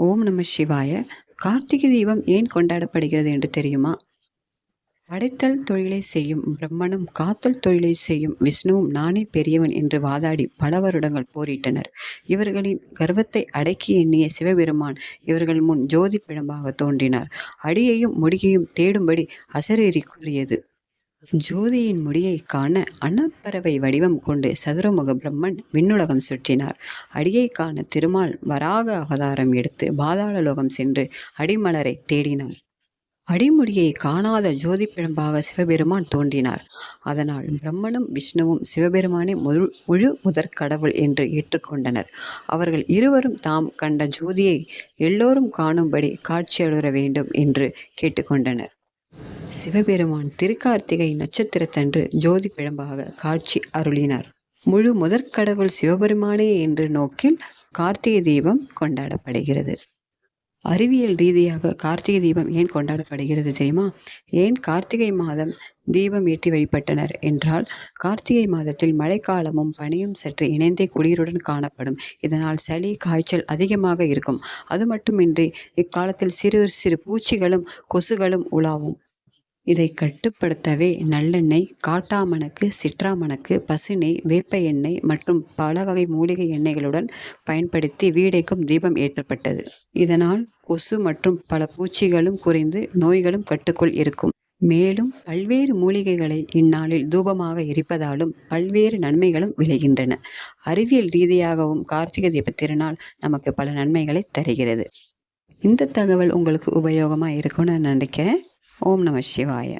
ஓம் நம சிவாய. கார்த்திகை தீபம் ஏன் கொண்டாடப்படுகிறது என்று தெரியுமா? படைத்தல் தொழிலை செய்யும் பிரம்மனும் காத்தல் தொழிலை செய்யும் விஷ்ணுவும் நானே பெரியவன் என்று வாதாடி பல வருடங்கள் போரிட்டனர். இவர்களின் கர்வத்தை அடக்கி எண்ணிய சிவபெருமான் இவர்கள் முன் ஜோதி பிழம்பாக தோன்றினார். அடியையும் முடியையும் தேடும்படி அசரேறி கூறியது ஜோதியின் முடியை காண அன்னப்பறவை வடிவம் கொண்டு சதுரமுக பிரம்மன் விண்ணுலகம் சுற்றினார். அடியை காண திருமால் வராக அவதாரம் எடுத்து பாதாள லோகம் சென்று அடிமலரை தேடினார் அடிமுடியை காணாத ஜோதி பிழம்பாக சிவபெருமான் தோன்றினார். அதனால் பிரம்மனும் விஷ்ணுவும் சிவபெருமானை முழு முழு முதற் கடவுள் என்று ஏற்றுக்கொண்டனர். அவர்கள் இருவரும் தாம் கண்ட ஜோதியை எல்லோரும் காணும்படி காட்சியளுற வேண்டும் என்று கேட்டுக்கொண்டனர். சிவபெருமான் திருக்கார்த்திகை நட்சத்திரத்தன்று ஜோதி பிழம்பாக காட்சி அருளினார். முழு முதற்கடவுள் சிவபெருமானே என்ற நோக்கில் கார்த்திகை தீபம் கொண்டாடப்படுகிறது. அறிவியல் ரீதியாக கார்த்திகை தீபம் ஏன் கொண்டாடப்படுகிறது தெரியுமா? ஏன் கார்த்திகை மாதம் தீபம் ஏற்றி வழிபட்டனர் என்றால் கார்த்திகை மாதத்தில் மழைக்காலமும் பனியும் சற்று இணைந்தே குளிருடன் காணப்படும். இதனால் சளி காய்ச்சல் அதிகமாக இருக்கும். அது மட்டுமின்றி இக்காலத்தில் சிறு சிறு பூச்சிகளும் கொசுகளும் உலாவும். இதை கட்டுப்படுத்தவே நல்லெண்ணெய் காட்டாமணக்கு சிற்றாமணக்கு பசுநெய் வேப்ப எண்ணெய் மற்றும் பல வகை மூலிகை எண்ணெய்களுடன் பயன்படுத்தி வீடைக்கும் தீபம் ஏற்றப்பட்டது. இதனால் கொசு மற்றும் பல பூச்சிகளும் குறைந்து நோய்களும் கட்டுக்குள் இருக்கும். மேலும் பல்வேறு மூலிகைகளை இந்நாளில் தூபமாக எரிப்பதாலும் பல்வேறு நன்மைகளும் விளைகின்றன. அறிவியல் ரீதியாகவும் கார்த்திகை தீப திருநாள் நமக்கு பல நன்மைகளை தருகிறது. இந்த தகவல் உங்களுக்கு உபயோகமாக இருக்கும்னு நினைக்கிறேன். ஓம் நம சிவாய